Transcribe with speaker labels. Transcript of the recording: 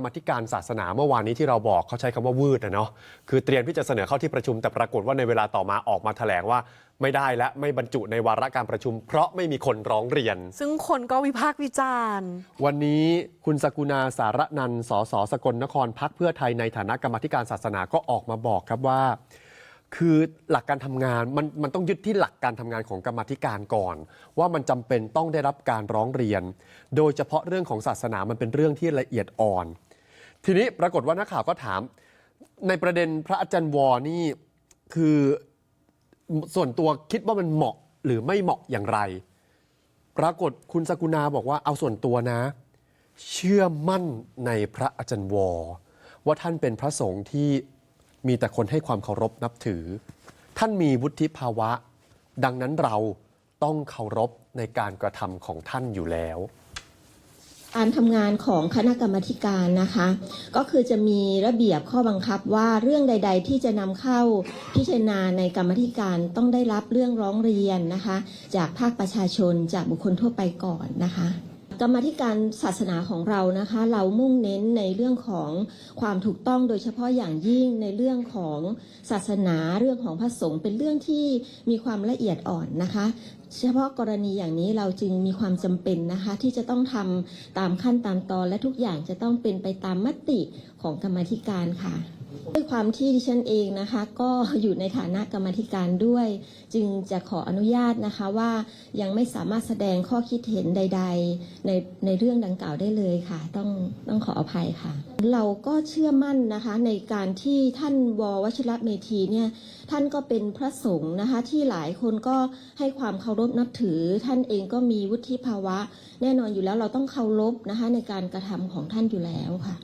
Speaker 1: กรรมาธิการศาสนาเมื่อวานนี้ที่เราบอกเขาใช้คำว่าวืดนะเนาะคือเตรียมที่จะเสนอเข้าที่ประชุมแต่ปรากฏว่าในเวลาต่อมาออกมาแถลงว่า ไม่ได้และไม่บรรจุในวาระการประชุม เพราะไม่มีคนร้องเรียน
Speaker 2: ซึ่งคนก็วิพากษ์วิจารณ์
Speaker 1: วันนี้คุณสกุณาสารนันท์สสสกลนครพักเพื่อไทยในฐานะกรรมาธิการศาสนาก็ออกมาบอกครับว่าคือหลักการทำงานมันมันต้องยึดที่หลักการทำงานของกรรมาธิการก่อน ว่ามันจำเป็นต้องได้รับการร้องเรียน โดยเฉพาะเรื่องของศาสนามันเป็นเรื่องที่ละเอียดอ่อน ทีนี้ปรากฏว่านักข่าวก็ถาม ในประเด็นพระอาจารย์วอนี่คือส่วนตัวคิดว่ามันเหมาะหรือไม่เหมาะอย่างไร ปรากฏคุณสกุณาบอกว่าเอาส่วนตัวนะ เชื่อมั่นในพระอาจารย์วอ ว่าท่านเป็นพระสงฆ์ที่มีแต่คนให้ความเคารพนับถือ ท่านมีวุฒิภาวะ ดังนั้นเราต้องเคารพในการกระทำของท่านอยู่แล้ว
Speaker 3: การทำงานของคณะกรรมการนะคะ ก็คือจะมีระเบียบข้อบังคับว่าเรื่องใด ๆ ที่จะนำเข้าพิจารณาในกรรมธิการต้องได้รับเรื่องร้องเรียนนะคะ จากภาคประชาชนจากบุคคลทั่วไปก่อนนะคะ กรรมธิการศาสนาของเรานะคะ เรามุ่งเน้นในเรื่องของความถูกต้องโดยเฉพาะอย่างยิ่งในเรื่องของศาสนาเรื่องของพระสงฆ์เป็นเรื่องที่มีความละเอียดอ่อนนะคะ เฉพาะกรณีอย่างนี้เราจึงมีความจำเป็นนะคะ ที่จะต้องทำตามขั้นตามตอนและทุกอย่างจะต้องเป็นไปตามมติของกรรมธิการค่ะ ด้วยความที่ดิฉันเองนะคะก็อยู่ในฐานะกรรมธิการด้วย จึงจะขออนุญาตนะคะว่ายังไม่สามารถแสดงข้อคิดเห็นใด ๆ ในในเรื่องดังกล่าวได้เลยค่ะ ต้องต้องขออภัยค่ะ เราก็เชื่อมั่นนะคะในการที่ท่านววชิระเมธีเนี่ยท่านก็เป็นพระสงฆ์นะคะที่หลายคนก็ให้ความเคารพนับถือ ท่านเองก็มีวุฒิภาวะ แน่นอนอยู่แล้วเราต้องเคารพนะคะในการกระทำของท่านอยู่แล้วค่ะ